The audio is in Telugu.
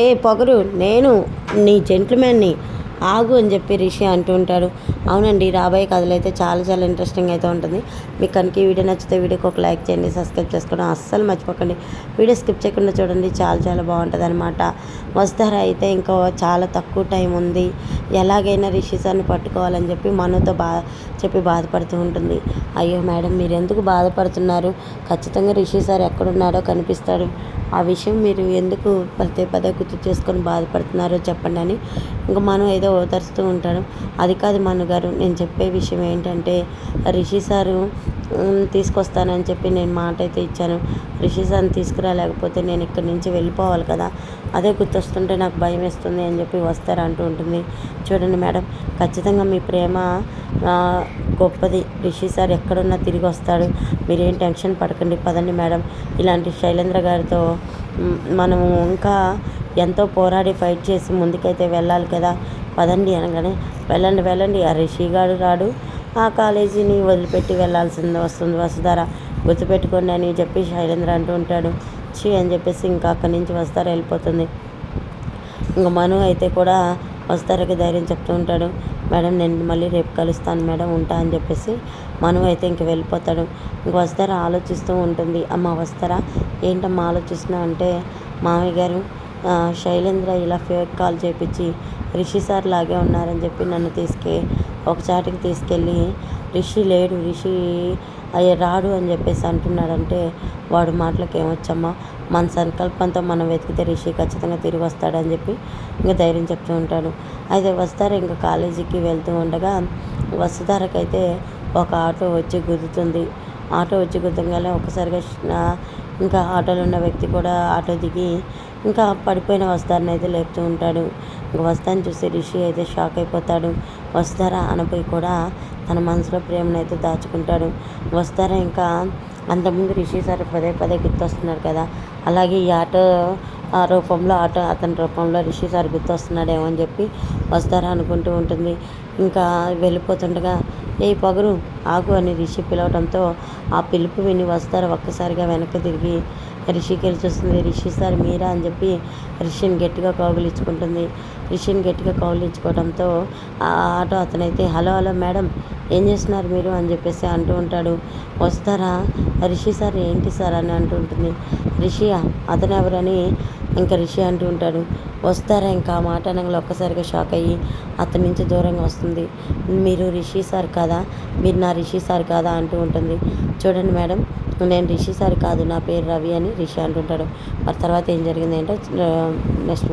ఏ పొగరు నేను నీ జెంట్మెన్ని ఆగు అని చెప్పి రిషి అంటూ ఉంటాడు. అవునండి రాబోయే కథలు అయితే చాలా చాలా ఇంట్రెస్టింగ్ అయితే ఉంటుంది. మీకు కనుక ఈ వీడియో నచ్చితే వీడియోకి ఒక లైక్ చేయండి సబ్స్క్రైబ్ చేసుకోవడం అస్సలు మర్చిపోకండి. వీడియో స్కిప్ చేయకుండా చూడండి చాలా చాలా బాగుంటుంది అనమాట వస్తారా అయితే ఇంకా చాలా తక్కువ టైం ఉంది. ఎలాగైనా రిషి సార్ని పట్టుకోవాలని చెప్పి మనతో బా చెప్పి బాధపడుతూ ఉంటుంది. అయ్యో మేడం మీరు ఎందుకు బాధపడుతున్నారు? ఖచ్చితంగా రిషి సార్ ఎక్కడున్నాడో కనిపిస్తాడు. ఆ విషయం మీరు ఎందుకు పదే పదే గుర్తు చేసుకొని బాధపడుతున్నారో చెప్పండి అని ఇంకా మనం ఏదో ఓదరుస్తూ ఉంటాడు. అది కాదు మనగారు నేను చెప్పే విషయం ఏంటంటే రిషి సారు తీసుకొస్తానని చెప్పి నేను మాట అయితే ఇచ్చాను. రిషి సార్ని తీసుకురాలేకపోతే నేను ఇక్కడి నుంచి వెళ్ళిపోవాలి కదా. అదే గుర్తొస్తుంటే నాకు భయం వేస్తుంది అని చెప్పి వస్తారంటూ ఉంటుంది. చూడండి మేడం ఖచ్చితంగా మీ ప్రేమ గొప్పది. రిషి సార్ ఎక్కడున్నా తిరిగి వస్తాడు. మీరేం టెన్షన్ పడకండి పదండి మేడం. ఇలాంటి శైలేంద్ర గారితో మనము ఇంకా ఎంతో పోరాడి ఫైట్ చేసి ముందుకైతే వెళ్ళాలి కదా. పదండి అనగానే వెళ్ళండి వెళ్ళండి. ఆ రిషి గారు రాడు. ఆ కాలేజీని వదిలిపెట్టి వెళ్ళాల్సింది వస్తుంది వసుధార. గుర్తుపెట్టుకోండి అని చెప్పి శైలేంద్ర అంటూ ఉంటాడు. చీ అని చెప్పేసి ఇంకా అక్కడి నుంచి వస్తారా వెళ్ళిపోతుంది. ఇంకా మను అయితే కూడా వస్తారకి ధైర్యం చెప్తూ ఉంటాడు. మేడం నేను మళ్ళీ రేపు కలుస్తాను మేడం ఉంటా అని చెప్పేసి మను అయితే ఇంక వెళ్ళిపోతాడు. ఇంక వస్తారా ఆలోచిస్తూ ఉంటుంది. అమ్మ వస్తారా ఏంటమ్మా ఆలోచిస్తున్నావు అంటే మామయ్య గారు శైలేంద్ర ఇలా ఫేక్ కాల్ చేపించి రిషి సార్ లాగే ఉన్నారని చెప్పి నన్ను తీసుకే ఒక చాటికి తీసుకెళ్ళి రిషి లేడు రిషి అయ్యే రాడు అని చెప్పేసి అంటున్నాడంటే వాడు మాటలకు ఏమొచ్చమ్మా మన సంకల్పంతో మనం వెతికితే రిషి ఖచ్చితంగా తిరిగి వస్తాడని చెప్పి ఇంకా ధైర్యం చెప్తూ ఉంటాడు. అయితే వస్తారు ఇంకా కాలేజీకి వెళ్తూ ఉండగా వసుధారకైతే ఒక ఆటో వచ్చి గుద్దుతుంది. ఆటో వచ్చి గుద్దంగానే ఒకసారిగా ఇంకా ఆటోలో ఉన్న వ్యక్తి కూడా ఆటో దిగి ఇంకా పడిపోయిన వస్తారని అయితే లేపుతూ ఉంటాడు. ఇంకా వస్తాను చూసి రిషి అయితే షాక్ అయిపోతాడు. వస్తారా అనిపోయి కూడా తన మనసులో ప్రేమను అయితే దాచుకుంటాడు. వస్తారా ఇంకా? అంతకుముందు రిషి సార్ పదే పదే గుర్తొస్తున్నాడు కదా. అలాగే ఈ ఆటో ఆ రూపంలో ఆటో అతని రూపంలో రిషి సార్ గుర్తొస్తున్నాడేమో అని చెప్పి వస్తారా అనుకుంటూ ఉంటుంది. ఇంకా వెళ్ళిపోతుండగా ఏ పొగరు ఆగు అని రిషి పిలవడంతో ఆ పిలుపు విని వస్తారా. ఒక్కసారిగా వెనక్కి తిరిగి రిషికి చూస్తుంది. రిషి సార్ మీరా? అని చెప్పి రిషిని గట్టిగా కౌగిలించుకుంటుంది. రిషిని గట్టిగా కౌగిలించుకోవడంతో ఆ ఆటో అతనైతే హలో హలో మేడం ఏం చేస్తున్నారు మీరు? అని చెప్పేసి అంటూ ఉంటాడు. వస్తారా? రిషి సార్ ఏంటి సార్? అని అంటూ ఉంటుంది. రిషియా అతను ఎవరని ఇంకా రిషి అంటూ ఉంటాడు వస్తారా ఇంకా? ఆ మాట అనగా ఒక్కసారిగా షాక్ అయ్యి అతని నుంచి దూరంగా వస్తుంది. మీరు రిషి సార్ కాదా? మీరు నా రిషి సార్ కాదా? అంటూ ఉంటుంది. చూడండి మేడం నేను రిషి సార్ కాదు నా పేరు రవి అని రిషి అంటుంటాడు మరి తర్వాత ఏం జరిగింది ఏంటో నెక్స్ట్